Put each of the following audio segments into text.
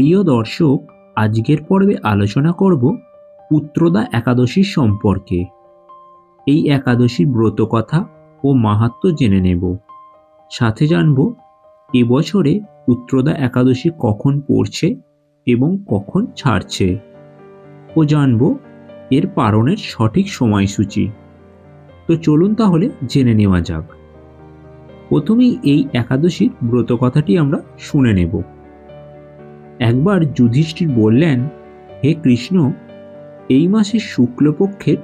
প্রিয় দর্শক, আজকের পর্বে আলোচনা করব পুত্রদা একাদশীর সম্পর্কে। এই একাদশীর ব্রতকথা ও মাহাত্ম্য জেনে নেব। সাথে জানব এবছরে পুত্রদা একাদশী কখন পড়ছে এবং কখন ছাড়ছে। ও জানব, এর পালনের সঠিক সময়সূচি। তো চলুন তাহলে জেনে নেওয়া যাক। প্রথমেই এই একাদশীর ব্রতকথাটি আমরা শুনে নেব। একবার যুধিষ্ঠির বললেন, হে কৃষ্ণ, এই মাসের শুক্লপক্ষের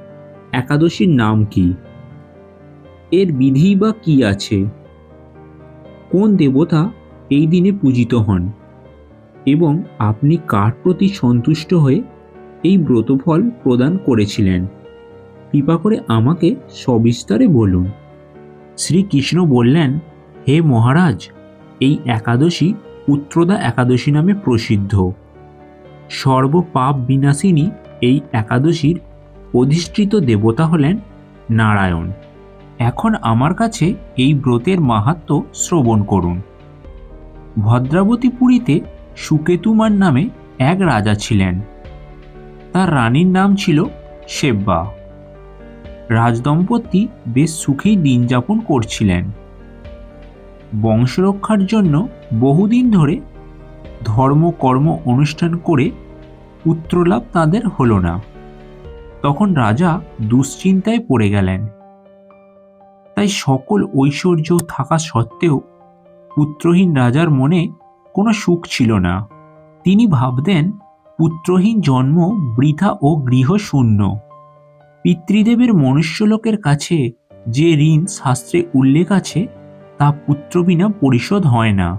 একাদশীর নাম কি? এর বিধি বা কি আছে? কোন দেবতা এই দিনে পূজিত হন? এবং আপনি কার প্রতি সন্তুষ্ট হয়ে এই ব্রতফল প্রদান করেছিলেন? কৃপা করে আমাকে সবিস্তারে বলুন। শ্রীকৃষ্ণ বললেন, হে মহারাজ, এই একাদশী পুত্রদা একাদশী নামে প্রসিদ্ধ। সর্বপাপ বিনাশিনী এই একাদশীর অধিষ্ঠিত দেবতা হলেন নারায়ণ। এখন আমার কাছে এই ব্রতের মাহাত্ম্য শ্রবণ করুন। ভদ্রাবতী পুরীতে সুকেতুমার নামে এক রাজা ছিলেন। তার রানীর নাম ছিল সেব্বা। রাজদম্পতি বেশ সুখেই দিন যাপন করছিলেন। বংশরক্ষার জন্য বহুদিন ধরে ধর্ম কর্ম অনুষ্ঠান করে পুত্রলাভ তাদের হলো না। তখন রাজা দুশ্চিন্তায় পড়ে গেলেন। তাই সকল ঐশ্বর্য থাকা সত্ত্বেও পুত্রহীন রাজার মনে কোনো সুখ ছিল না। তিনি ভাবতেন পুত্রহীন জন্ম বৃথা ও গৃহশূন্য। পিতৃদেবের মনুষ্যলোকের কাছে যে ঋণ শাস্ত্রে উল্লেখ আছে তা পুত্র বিনা পরিশোধ হয় না।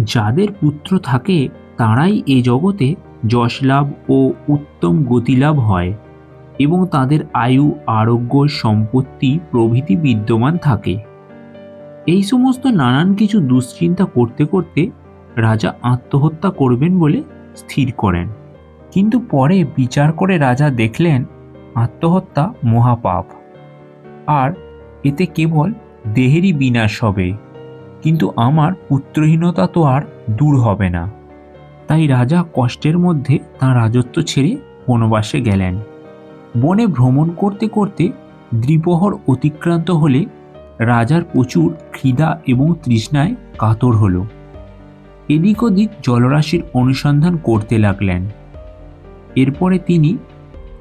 যাদের পুত্র থাকে, তারাই এ জগতে যশ লাভ ও উত্তম গতিলাভ হয় এবং তাদের আয়ু, আরোগ্য, সম্পত্তি প্রভৃতি বিদ্যমান থাকে। এই সমস্ত নানান কিছু দুশ্চিন্তা করতে করতে রাজা আত্মহত্যা করবেন বলে স্থির করেন। কিন্তু পরে বিচার করে রাজা দেখলেন, আত্মহত্যা মহাপাপ। আর এতে কেবল দেহেরই বিনাশ হবে। কিন্তু আমার পুত্রহীনতা তো আর দূর হবে না। তাই রাজা কষ্টের মধ্যে তাঁর রাজত্ব ছেড়ে বনবাসে গেলেন। বনে ভ্রমণ করতে করতে দ্বিপ্রহর অতিক্রান্ত হলে রাজার প্রচুর খিদা এবং তৃষ্ণায় কাতর হল। এদিক ওদিক জলরাশির অনুসন্ধান করতে লাগলেন। এরপরে তিনি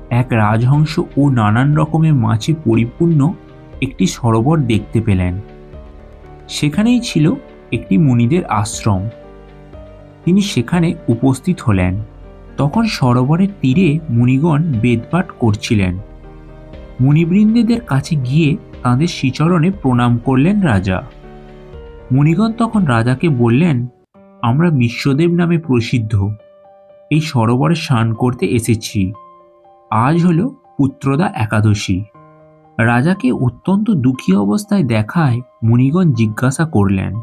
এক রাজহংস ও নানান রকমের মাছে পরিপূর্ণ একটি সরোবর দেখতে পেলেন। সেখানেই ছিল একটি মুনিদের আশ্রম। তিনি সেখানে উপস্থিত হলেন। তখন সরোবরের তীরে মুনিগণ বেদপাঠ করছিলেন। মুনিবৃন্দেদের কাছে গিয়ে তাঁদের শিচরণে প্রণাম করলেন রাজা। মুনিগণ তখন রাজাকে বললেন, আমরা বিশ্বদেব নামে প্রসিদ্ধ। এই সরোবরে স্নান করতে এসেছি। আজ হলো পুত্রদা একাদশী। রাজাকে অত্যন্ত দুঃখী অবস্থায় দেখায় মুনিগণ জিজ্ঞাসা করলেন।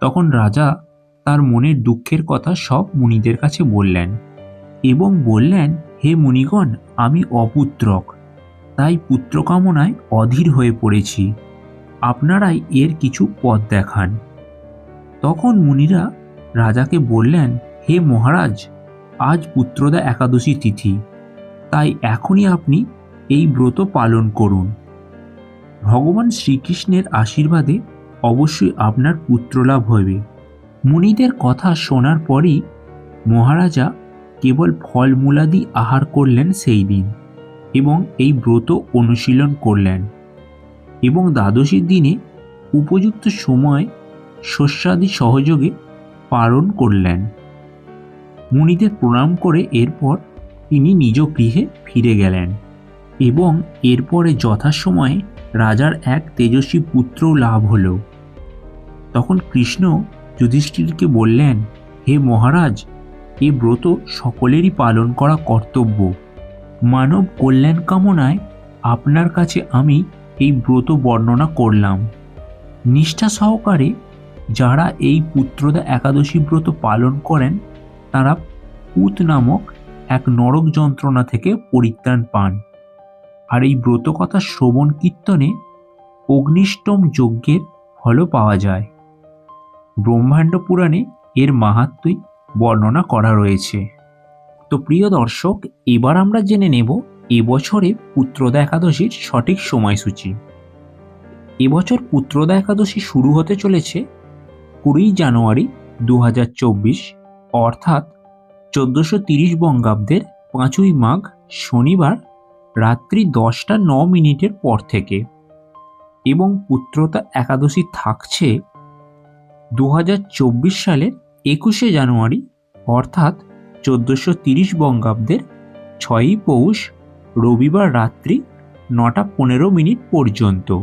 তখন রাজা তার মনের দুঃখের কথা সব মুনিদের কাছে বললেন এবং বললেন, হে মুনিগণ, আমি অপুত্রক, তাই পুত্র কামনায় অধীর হয়ে পড়েছি। আপনারাই এর কিছু পথ দেখান। তখন মুনিরা রাজাকে বললেন, হে মহারাজ, আজ পুত্রদা একাদশী তিথি, তাই এখনই আপনি এই ব্রত পালন করুন। ভগবান শ্রীকৃষ্ণের আশীর্বাদে অবশ্যই আপনার পুত্রলাভ হবে মুনিদের কথা শোনার পরই মহারাজা কেবল ফলমূলাদি আহার করলেন সেই দিন এবং এই ব্রত অনুশীলন করলেন এবং দ্বাদশীর দিনে উপযুক্ত সময় শস্যাদি সহযোগে পালন করলেন। মুনিদের প্রণাম করে এরপর তিনি নিজ গৃহে ফিরে গেলেন। এবং এরপরে যথাসময়ে রাজার এক তেজস্বী পুত্র লাভ হল। তখন কৃষ্ণ যুধিষ্ঠিরকে বললেন, হে মহারাজ, এ ব্রত সকলেরই পালন করা কর্তব্য। মানব কল্যাণ কামনায় আপনার কাছে আমি এই ব্রত বর্ণনা করলাম। নিষ্ঠা সহকারে যারা এই পুত্রদা একাদশী ব্রত পালন করেন, তারা পুত নামক এক নরক যন্ত্রণা থেকে পরিত্রাণ পান। আর এই ব্রতকথা শ্রবণ কীর্তনে অগ্নিষ্টম যজ্ঞের ফলও পাওয়া যায়। ব্রহ্মাণ্ড পুরাণে এর মাহাত্মই বর্ণনা করা রয়েছে। তো প্রিয় দর্শক, এবার আমরা জেনে নেব এবছরে পুত্রদা একাদশীর সঠিক সময়সূচি। এবছর পুত্রদা একাদশী শুরু হতে চলেছে কুড়ি জানুয়ারি দু হাজার চব্বিশ, অর্থাৎ চোদ্দোশো তিরিশ বঙ্গাব্দের পাঁচই মাঘ শনিবার রাত্রি দশটা ন মিনিটের পর থেকে এবং পুত্রতা একাদশী থাকছে দু হাজার চব্বিশ সালের একুশে জানুয়ারি, অর্থাৎ চোদ্দোশো তিরিশ বঙ্গাব্দের ছয়ই পৌষ রবিবার রাত্রি নটা পনেরো মিনিট পর্যন্ত।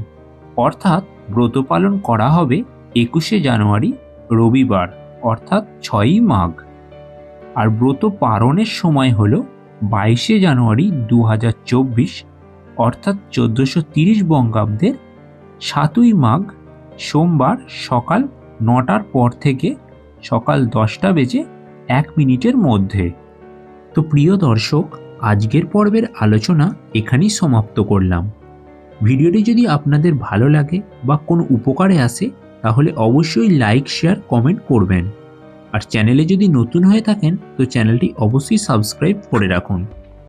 অর্থাৎ ব্রত পালন করা হবে একুশে জানুয়ারি রবিবার, অর্থাৎ ছয়ই মাঘ। আর ব্রত পালনের সময় হল বাইশে জানুয়ারি দু হাজার চব্বিশ, অর্থাৎ চোদ্দোশো তিরিশ বঙ্গাব্দের সাতই মাঘ সোমবার সকাল নটার পর থেকে সকাল দশটা বেজে এক মিনিটের মধ্যে। তো প্রিয় দর্শক, আজকের পর্বের আলোচনা এখানেই সমাপ্ত করলাম। ভিডিওটি যদি আপনাদের ভালো লাগে বা কোনো উপকারে আসে, তাহলে অবশ্যই লাইক, শেয়ার, কমেন্ট করবেন। আর চ্যানেলে যদি নতুন হয়ে থাকেন তো চ্যানেলটি অবশ্যই সাবস্ক্রাইব করে রাখুন।